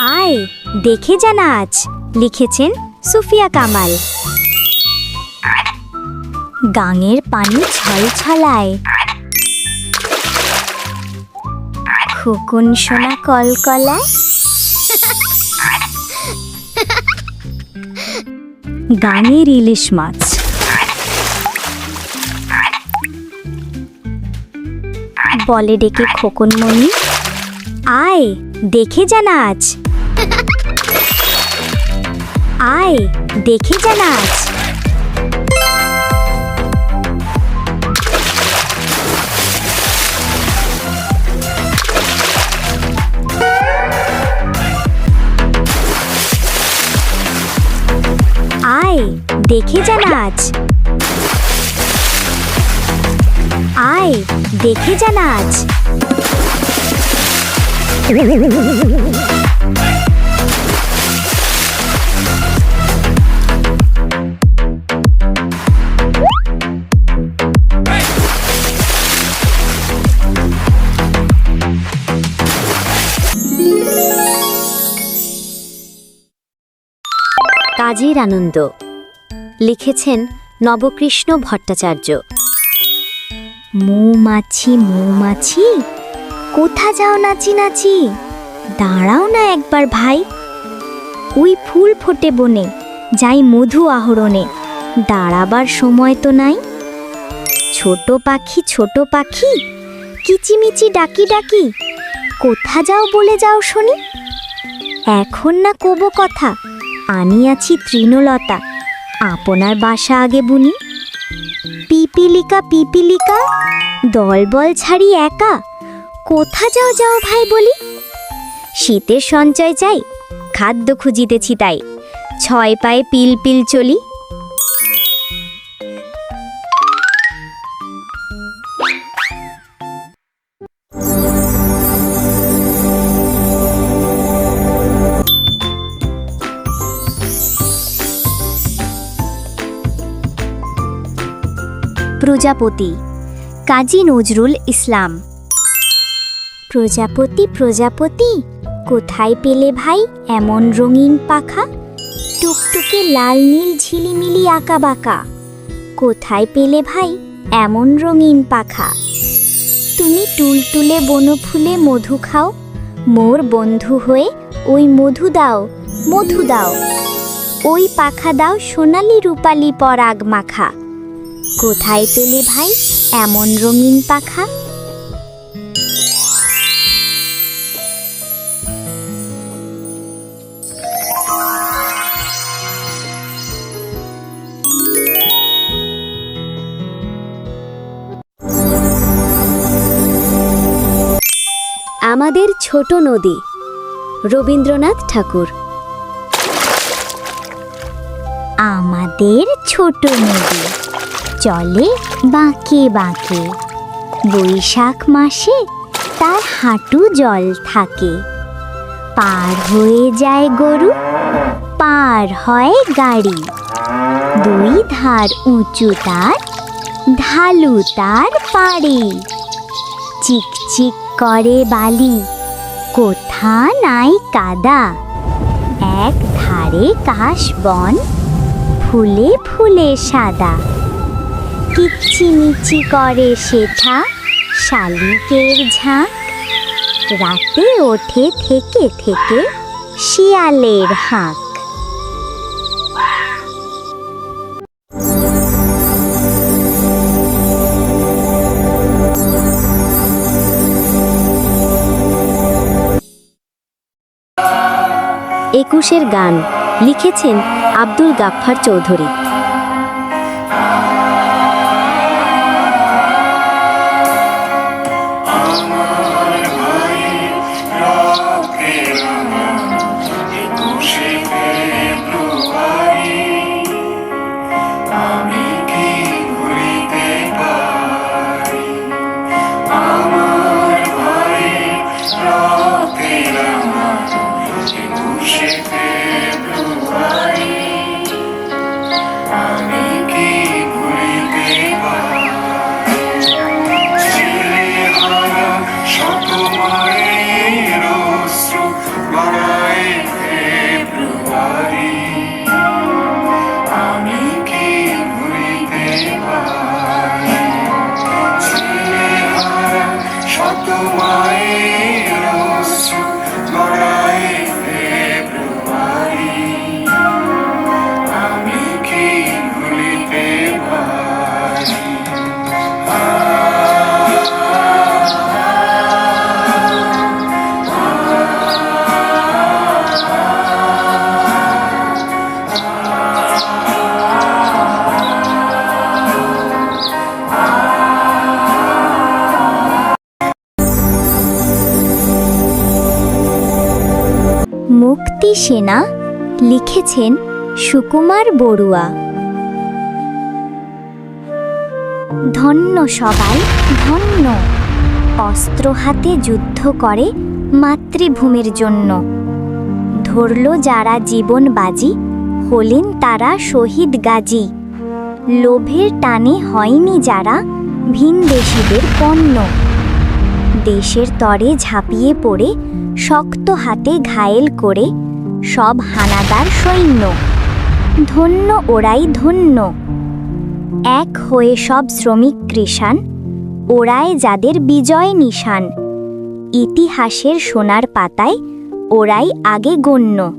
আয়, দেখে জানা আজ, লিখেছেন সুফিয়া কামাল। গাঙের পানি ছল ছলায়। খোকন সোনা কলকলায় গাঙের ইলিশ মাছ। বলে ডেকে খোকন মনি আয়, দেখে জানা নাচ আয় দেখে যা নাচ আয় দেখে যা নাচ আয় দেখে যা নাচ কাজের আনন্দ। লিখেছেন নবকৃষ্ণ ভট্টাচার্য। মৌমাছি মৌমাছি, কোথা যাও নাচি নাচি? দাঁড়াও না একবার ভাই। ওই ফুল ফোটে বনে, যাই মধু আহরণে। দাঁড়াবার সময় তো নাই। ছোট পাখি ছোট পাখি, কিচিমিচি ডাকি ডাকি, কোথা যাও বলে যাও শুনি? এখন না কব কথা। আনিয়াছি তৃণলতা। আপনার বাসা আগে বুনি? পিপিলিকা পিপিলিকা, দলবল ছাড়ি একা। কোথা যাও যাও ভাই বলি? শীতের সঞ্চয় চাই, খাদ্য খুঁজিতেছি তাই। ছয় পায়ে পিল পিল চলি প্রজাপতি। কাজী নজরুল ইসলাম। প্রজাপতি প্রজাপতি, কোথায় পেলে ভাই এমন রঙিন পাখা? টুকটুকে লাল নীল ঝিলিমিলি আঁকা বাঁকা। কোথায় পেলে ভাই এমন রঙিন পাখা? তুমি টুলটুলে বনফুলে মধু খাও। মোর বন্ধু হয়ে ওই মধু দাও মধু দাও। ওই পাখা দাও সোনালি রূপালি পরাগ মাখা। কোথায় পেলে ভাই এমন রঙিন পাখা? আমাদের ছোট নদী রবীন্দ্রনাথ ঠাকুর। আমাদের ছোট নদী। চলে বাঁকে বাঁকে। বৈশাখ মাসে তার হাঁটু জল থাকে। পার হয়ে যায় গরু, পার হয় গাড়ি। দুই ধার উঁচু তার, ঢালু তার পাড়ে। চিকচিক করে বালি, কোথা নাই কাদা। এক ধারে কাশ বন, ফুলে ফুলে সাদা। কিচ্ছিমিচি করে শেঠা শালিকের ঝাঁক। রাতে ওঠে থেকে থেকে শিয়ালের হাঁক। একুশের গান লিখেছেন আব্দুল গাফফার চৌধুরী। মুক্তি সেনা লিখেছেন সুকুমার বড়ুয়া। ধন্য সবাই, ধন্য। অস্ত্র হাতে যুদ্ধ করে মাতৃভূমির জন্য। ধরল যারা জীবন বাজি, হলেন তারা শহীদ গাজী। লোভের টানে হয়নি যারা ভিনদেশীদের পণ্য। দেশের তরে ঝাঁপিয়ে পড়ে শক্ত হাতে ঘায়েল করে সব হানাদার সৈন্য। ধন্য ওরাই ধন্য। এক হয়ে সব শ্রমিক কৃষাণ, ওরাই যাদের বিজয় নিশান ইতিহাসের সোনার পাতায় ওরাই আগে গণ্য।